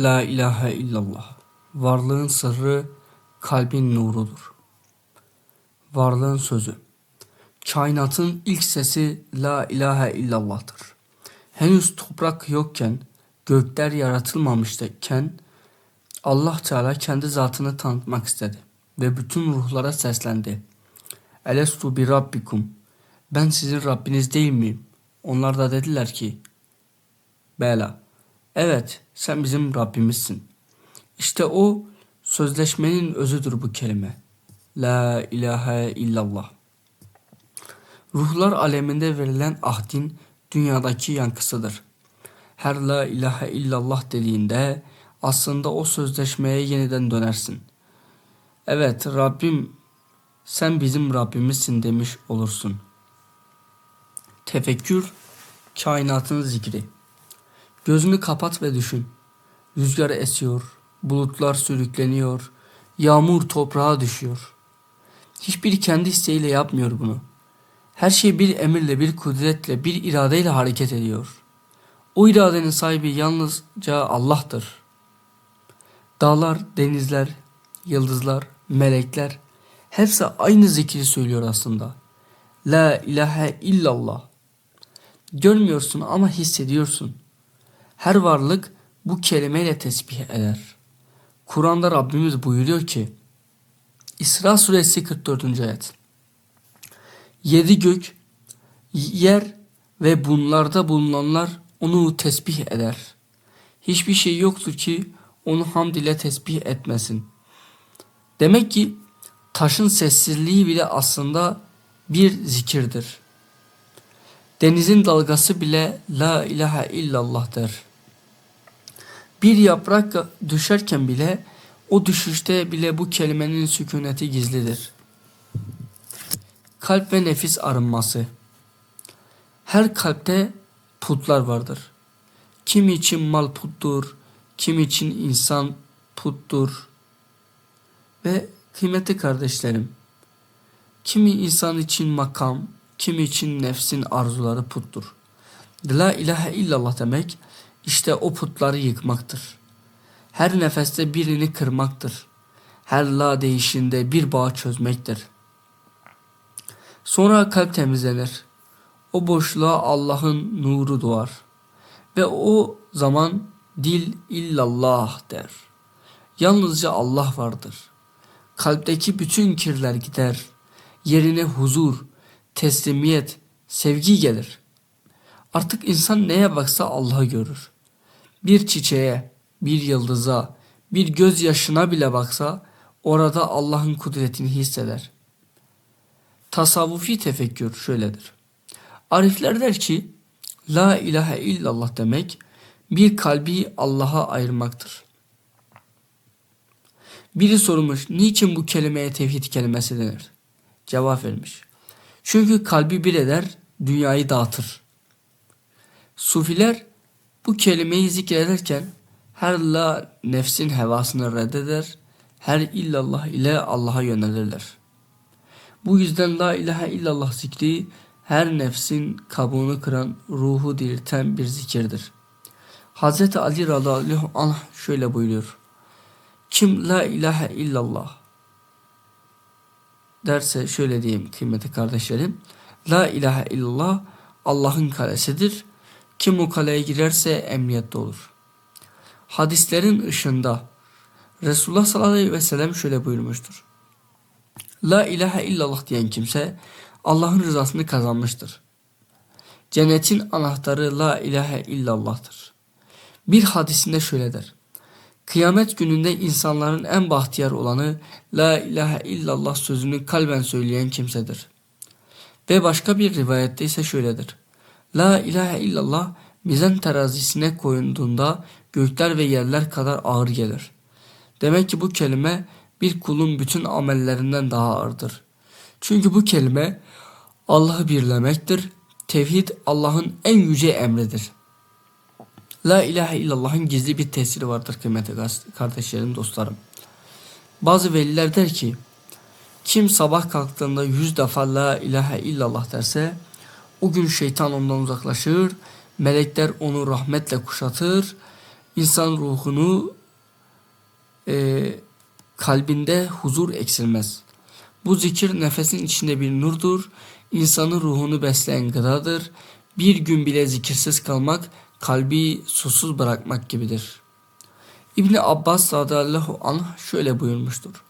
La ilahe illallah. Varlığın sırrı kalbin nurudur. Varlığın sözü. Kainatın ilk sesi La ilahe illallah'tır. Henüz toprak yokken, gökler yaratılmamışken Allah Teala kendi zatını tanıtmak istedi ve bütün ruhlara seslendi. Elestu bi rabbikum. Ben sizin Rabbiniz değil miyim? Onlar da dediler ki, Bela. Evet, sen bizim Rabbimizsin. İşte o sözleşmenin özüdür bu kelime. La ilahe illallah. Ruhlar aleminde verilen ahdin dünyadaki yankısıdır. Her la ilahe illallah dediğinde aslında o sözleşmeye yeniden dönersin. Evet Rabbim sen bizim Rabbimizsin demiş olursun. Tefekkür kainatın zikri. Gözünü kapat ve düşün. Rüzgar esiyor, bulutlar sürükleniyor, yağmur toprağa düşüyor. Hiçbiri kendi isteğiyle yapmıyor bunu. Her şey bir emirle, bir kudretle, bir iradeyle hareket ediyor. O iradenin sahibi yalnızca Allah'tır. Dağlar, denizler, yıldızlar, melekler hepsi aynı zikri söylüyor aslında. La ilahe illallah. Görmüyorsun ama hissediyorsun. Her varlık bu kelimeyle tesbih eder. Kur'an'da Rabbimiz buyuruyor ki İsra suresi 44. ayet. Yedi gök, yer ve bunlarda bulunanlar onu tesbih eder. Hiçbir şey yoktur ki onu hamd ile tesbih etmesin. Demek ki taşın sessizliği bile aslında bir zikirdir. Denizin dalgası bile la ilahe illallah der. Bir yaprak düşerken bile o düşüşte bile bu kelimenin sükuneti gizlidir. Kalp ve nefis arınması. Her kalpte putlar vardır. Kim için mal puttur, kim için insan puttur. Ve kıymetli kardeşlerim, kimi insan için makam, kimi için nefsin arzuları puttur. La ilahe illallah demek işte o putları yıkmaktır. Her nefeste birini kırmaktır. Her la değişinde bir bağ çözmektir. Sonra kalp temizlenir. O boşluğa Allah'ın nuru doğar. Ve o zaman dil illallah der. Yalnızca Allah vardır. Kalpteki bütün kirler gider. Yerine huzur, teslimiyet, sevgi gelir. Artık insan neye baksa Allah'ı görür. Bir çiçeğe, bir yıldıza, bir gözyaşına bile baksa orada Allah'ın kudretini hisseder. Tasavvufi tefekkür şöyledir. Arifler der ki La ilahe illallah demek bir kalbi Allah'a ayırmaktır. Biri sormuş niçin bu kelimeye tevhid kelimesi denir? Cevap vermiş. Çünkü kalbi bir eder, dünyayı dağıtır. Sufiler bu kelimeyi zikrederken her la nefsin hevasını reddeder, her illallah ile Allah'a yönelirler. Bu yüzden la ilahe illallah zikri her nefsin kabuğunu kıran, ruhu dirilten bir zikirdir. Hz. Ali radıyallahu anh şöyle buyuruyor. Kim la ilahe illallah derse şöyle diyeyim kıymetli kardeşlerim. La ilahe illallah Allah'ın kalesidir. Kim o kaleye girerse emniyette olur. Hadislerin ışığında Resulullah sallallahu aleyhi ve sellem şöyle buyurmuştur. La ilahe illallah diyen kimse Allah'ın rızasını kazanmıştır. Cennetin anahtarı la ilahe illallah'tır. Bir hadisinde şöyle der. Kıyamet gününde insanların en bahtiyar olanı La ilahe illallah sözünü kalben söyleyen kimsedir. Ve başka bir rivayette ise şöyledir. La ilahe illallah mizan terazisine koyunduğunda gökler ve yerler kadar ağır gelir. Demek ki bu kelime bir kulun bütün amellerinden daha ağırdır. Çünkü bu kelime Allah'ı birlemektir. Tevhid Allah'ın en yüce emridir. La ilahe illallah'ın gizli bir tesiri vardır kıymetli kardeşlerim, dostlarım. Bazı veliler der ki, kim sabah kalktığında yüz defa la ilahe illallah derse, o gün şeytan ondan uzaklaşır, melekler onu rahmetle kuşatır insan ruhunu e, kalbinde huzur eksilmez. Bu zikir nefesin içinde bir nurdur. İnsanın ruhunu besleyen gıdadır. Bir gün bile zikirsiz kalmak kalbi susuz bırakmak gibidir. İbni Abbas radıyallahu anh şöyle buyurmuştur.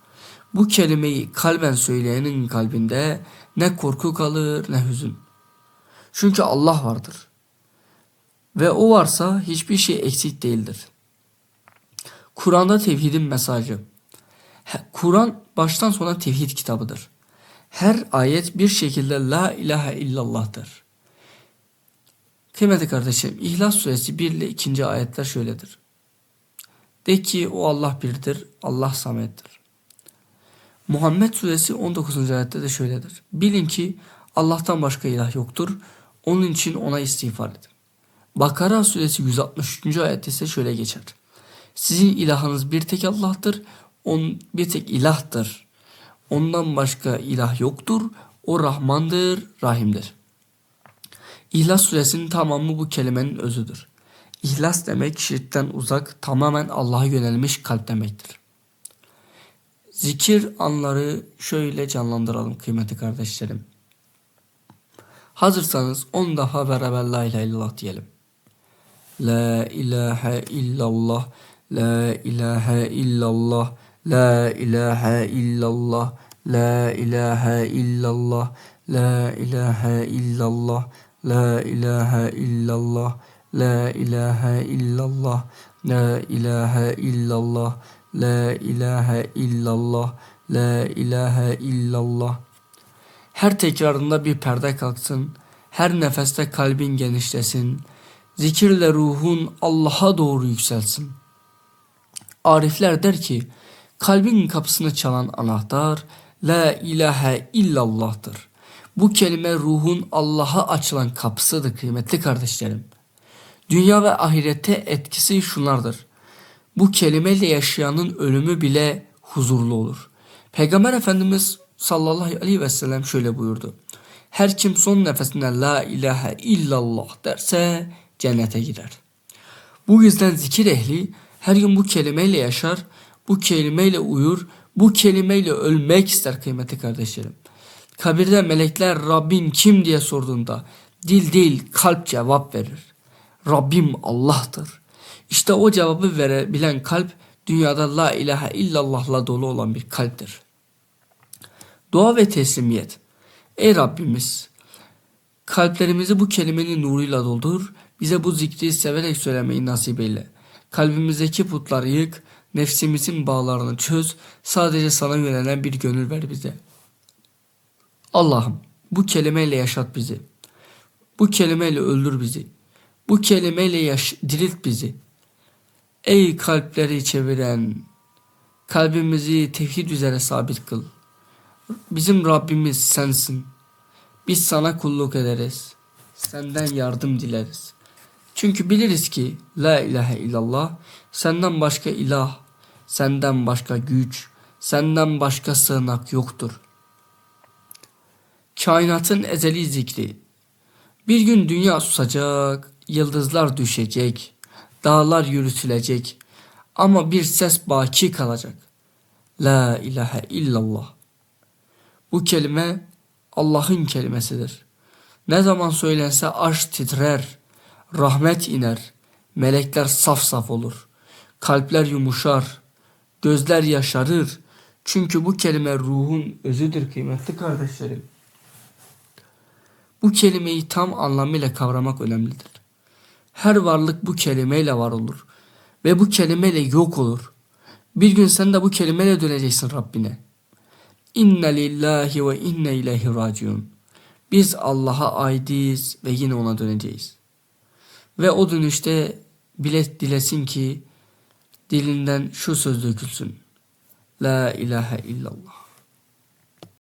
Bu kelimeyi kalben söyleyenin kalbinde ne korku kalır ne hüzün. Çünkü Allah vardır. Ve o varsa hiçbir şey eksik değildir. Kur'an'da tevhidin mesajı. Kur'an baştan sona tevhid kitabıdır. Her ayet bir şekilde la ilahe illallah'tır. Kıymetli kardeşim, İhlas suresi 1 ile 2. ayetler şöyledir. De ki o Allah birdir, Allah samettir. Muhammed suresi 19. ayette de şöyledir. Bilin ki Allah'tan başka ilah yoktur. Onun için ona istiğfar edin. Bakara suresi 163. ayette ise şöyle geçer. Sizin ilahınız bir tek Allah'tır. On, bir tek ilahtır. Ondan başka ilah yoktur. O Rahmandır, Rahim'dir. İhlas suresinin tamamı bu kelimenin özüdür. İhlas demek şirkten uzak, tamamen Allah'a yönelmiş kalp demektir. Zikir anları şöyle canlandıralım kıymetli kardeşlerim. Hazırsanız 10 daha beraber la ilahe illallah diyelim. La ilahe illallah, la ilahe illallah, la ilahe illallah, la ilahe illallah, la ilahe illallah, la ilahe illallah, la ilahe illallah, la ilahe illallah, la ilahe illallah, la ilahe illallah. Her tekrarında bir perde kalksın, her nefeste kalbin genişlesin, zikirle ruhun Allah'a doğru yükselsin. Arifler der ki, kalbin kapısını çalan anahtar, La ilahe illallah'tır. Bu kelime ruhun Allah'a açılan kapısıdır kıymetli kardeşlerim. Dünya ve ahirette etkisi şunlardır. Bu kelimeyle yaşayanın ölümü bile huzurlu olur. Peygamber Efendimiz sallallahu aleyhi ve sellem şöyle buyurdu. Her kim son nefesinde la ilahe illallah derse cennete girer. Bu yüzden zikir ehli her gün bu kelimeyle yaşar, bu kelimeyle uyur, bu kelimeyle ölmek ister kıymetli kardeşlerim. Kabirde melekler Rabbin kim diye sorduğunda dil değil kalp cevap verir. Rabbim Allah'tır. İşte o cevabı verebilen kalp dünyada la ilahe illallah'la dolu olan bir kalptir. Dua ve teslimiyet. Ey Rabbimiz kalplerimizi bu kelimenin nuruyla doldur. Bize bu zikri severek söylemeyi nasip eyle. Kalbimizdeki putları yık. Nefsimizin bağlarını çöz. Sadece sana yönelen bir gönül ver bize. Allah'ım bu kelimeyle yaşat bizi. Bu kelimeyle öldür bizi. Bu kelimeyle yaş dirilt bizi. Ey kalpleri çeviren, kalbimizi tevhid üzere sabit kıl. Bizim Rabbimiz sensin. Biz sana kulluk ederiz. Senden yardım dileriz. Çünkü biliriz ki la ilahe illallah senden başka ilah, senden başka güç, senden başka sığınak yoktur. Kainatın ezeli zikri. Bir gün dünya susacak, yıldızlar düşecek, dağlar yürütülecek ama bir ses baki kalacak. La ilahe illallah. Bu kelime Allah'ın kelimesidir. Ne zaman söylense arş titrer, rahmet iner, melekler saf saf olur, kalpler yumuşar, gözler yaşarır. Çünkü bu kelime ruhun özüdür kıymetli kardeşlerim. Bu kelimeyi tam anlamıyla kavramak önemlidir. Her varlık bu kelimeyle var olur ve bu kelimeyle yok olur. Bir gün sen de bu kelimeyle döneceksin Rabbine. İnne lillahi ve inne ileyhi raciun. Biz Allah'a aidiz ve yine ona döneceğiz. Ve o dönüşte bile dilesin ki dilinden şu söz dökülsün. La ilahe illallah.